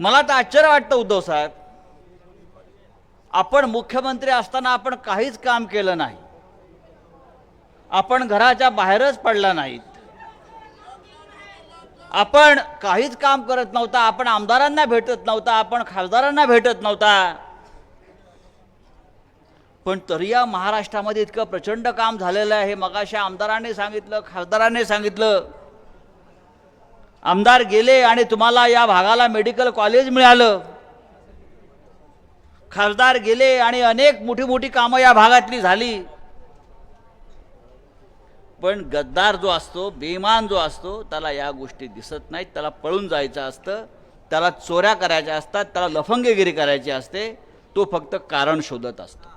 मला तर आश्चर्य वाटतं उद्धव साहेब. आपण मुख्यमंत्री असताना आपण काहीच काम केलं नाही. आपण घराच्या बाहेरच पडला नाहीत. आपण काहीच काम करत नव्हता आपण आमदारांना भेटत नव्हता आपण खासदारांना भेटत नव्हता. पण तरी या महाराष्ट्रामध्ये इतकं प्रचंड काम झालेलं आहे. मगाशा मगाशी आमदारांनी सांगितलं खासदारांनी सांगितलं. आमदार गेले आणि तुम्हाला या भागाला मेडिकल कॉलेज मिळालं. खासदार गेले आणि अनेक मोठी मोठी कामं या भागातली झाली. पण गद्दार जो असतो बेमान जो असतो त्याला या गोष्टी दिसत नाहीत. त्याला पळून जायचं असतं त्याला चोऱ्या करायच्या असतात त्याला लफंगेगिरी करायची असते तो फक्त कारण शोधत असतो.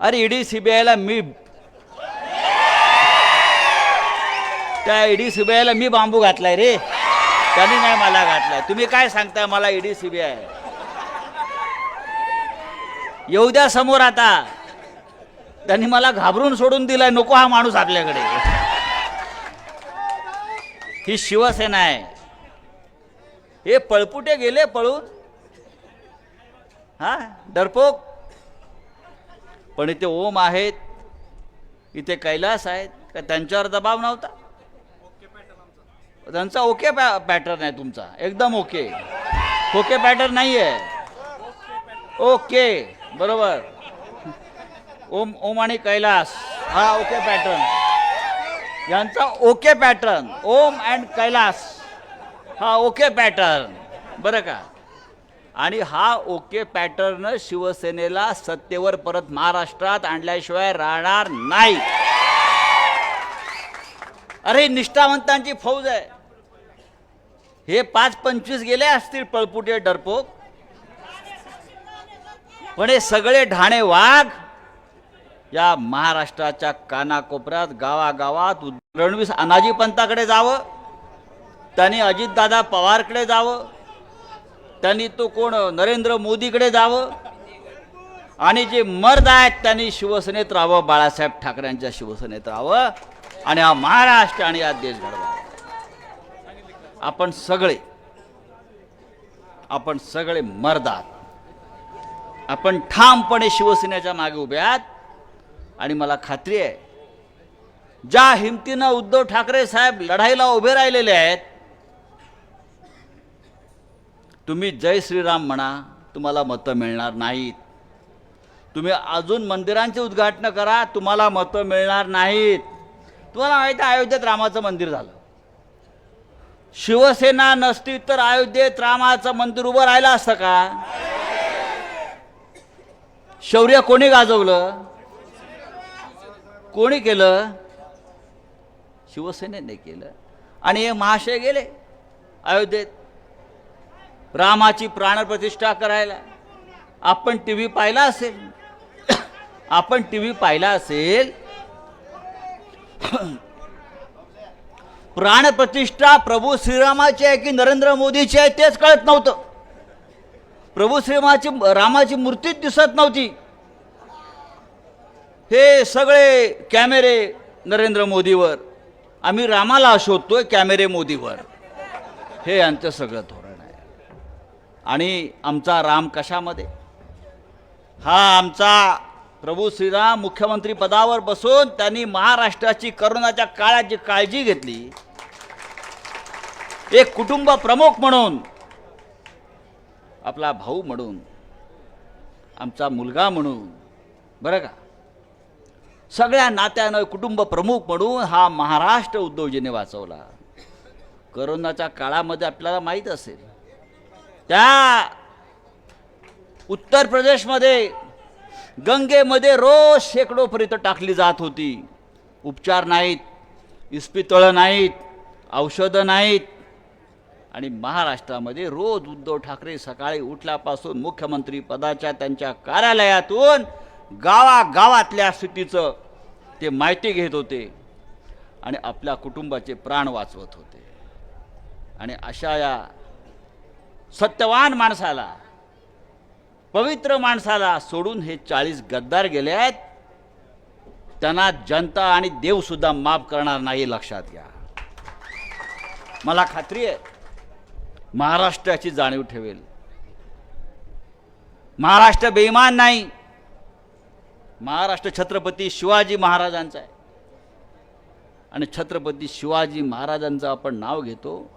अरे ईडी सीबीआयला मी त्या ईडी सीबीआयला मी बांबू घातलाय रे. त्यांनी नाही मला घातलाय तुम्ही काय सांगताय मला ईडी सीबीआय येऊ द्या समोर आता. त्यांनी मला घाबरून सोडून दिलाय. नको हा माणूस आपल्याकडे. ही शिवसेना आहे. हे पळपुटे गेले पळून. हा डरपोक पण इथे ओम आहेत. इथे कैलास आहेत. का त्यांच्यावर दबाव नव्हता? त्यांचा ओके पॅ पॅटर्न आहे तुमचा. एकदम ओके. ओके पॅटर्न नाही आहे ओके. बरोबर. ओम ओम आणि कैलास. हा ओके पॅटर्न. यांचा okay pattern. Om and Kailas. हा ओके पॅटर्न. बरं का? आणि हा ओके पॅटर्न शिवसेनेला सत्तेवर परत महाराष्ट्रात आणल्याशिवाय राहणार नाही. अरे निष्ठावंतांची फौज आहे. हे पाच पंचवीस गेले असतील पळपुटे डरपोक. पण हे सगळे ढाणे वाघ या महाराष्ट्राच्या कानाकोपऱ्यात गावागावात रणवीस अनाजी पंताकडे जावं त्यांनी अजितदादा पवारकडे जावं त्यांनी तो कोण नरेंद्र मोदीकडे जावं आणि जे मर्द आहेत त्यांनी शिवसेनेत राहावं बाळासाहेब ठाकरेंच्या शिवसेनेत राहावं आणि हा महाराष्ट्र आणि हा देश घडवावा आपण सगळे आपण सगळे मर्द आपण ठामपणे शिवसेनेच्या मागे उभे आहात. आणि मला खात्री आहे ज्या हिमतीनं उद्धव ठाकरे साहेब लढाईला उभे राहिलेले आहेत तुम्ही जय श्रीराम म्हणा तुम्हाला मतं मिळणार नाहीत. तुम्ही अजून मंदिरांचे उद्घाटन करा तुम्हाला मतं मिळणार नाहीत. तुम्हाला माहिती आहे अयोध्येत रामाचं मंदिर झालं. शिवसेना नसती तर अयोध्येत रामाचं मंदिर उभं राहिलं असतं का? शौर्य कोणी गाजवलं? कोणी केलं? शिवसेनेने केलं. आणि हे महाशय गेले अयोध्येत. रामाची प्राणप्रतिष्ठा करायला. आपण टी व्ही पाहिला असेल. आपण टी व्ही पाहिला असेल. प्राणप्रतिष्ठा प्रभू श्रीरामाची आहे की नरेंद्र मोदीची आहे तेच कळत नव्हतं. प्रभू श्रीरामाची रामाची मूर्तीच दिसत नव्हती. हे सगळे कॅमेरे नरेंद्र मोदीवर. आम्ही रामाला शोधतोय कॅमेरे मोदीवर. हे यांचं सगळं धोरण आहे. आणि आमचा राम कशामध्ये? हा आमचा प्रभू श्रीराम मुख्यमंत्री पदावर बसून त्यांनी महाराष्ट्राची करोनाच्या काळात जी काळजी घेतली एक कुटुंब प्रमुख म्हणून आपला भाऊ म्हणून आमचा मुलगा म्हणून बरं का? सगळ्या नात्यानं कुटुंब प्रमुख म्हणून हा महाराष्ट्र उद्योजने वाचवला. करोनाच्या काळामध्ये आपल्याला माहीत असेल त्या उत्तर प्रदेशमध्ये गंगेमध्ये रोज शेकडोपर्यंत टाकली जात होती. उपचार नाहीत इस्पितळं नाहीत औषधं नाहीत आणि महाराष्ट्रामध्ये रोज उद्धव ठाकरे सकाळी उठल्यापासून मुख्यमंत्री पदाच्या त्यांच्या कार्यालयातून गावागावातल्या स्थितीचं ते माहिती घेत होते आणि आपल्या कुटुंबाचे प्राण वाचवत होते. आणि अशा या सत्यवान माणसाला पवित्र माणसाला सोडून हे चाळीस गद्दार गेले आहेत त्यांना जनता आणि देवसुद्धा माफ करणार नाही लक्षात घ्या. मला खात्री आहे महाराष्ट्राची जाणीव ठेवेल. महाराष्ट्र बेईमान नाही. महाराष्ट्र छत्रपती शिवाजी महाराजांचा आहे. आणि छत्रपती शिवाजी महाराजांचं आपण नाव घेतो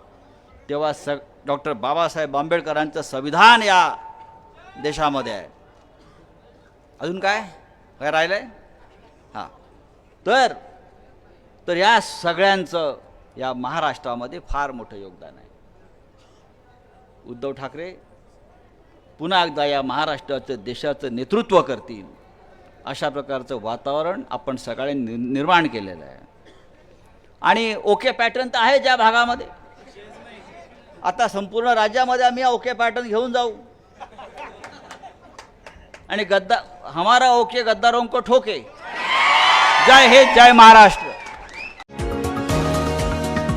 तेव्हा स डॉक्टर बाबासाहेब आंबेडकरांचं संविधान या देशामध्ये आहे. अजून काय? काय राहिलं आहे हां. तर तर या सगळ्यांचं या महाराष्ट्रामध्ये फार मोठं योगदान आहे. उद्धव ठाकरे पुन्हा एकदा या महाराष्ट्राचं देशाचं नेतृत्व करतील. अशा प्रकारचं वातावरण आपण सगळ्यांनी नि- निर्माण केलेलं आहे. आणि ओके पॅटर्न तर आहे ज्या भागामध्ये. आता संपूर्ण राज्यामध्ये आम्ही ओके पॅटर्न घेऊन जाऊ. आणि गद्दा हमारा ओके गद्दारों को ठोके. जय हे जय महाराष्ट्र.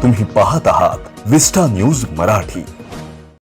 तुम्ही पाहत आहात विस्टा न्यूज मराठी.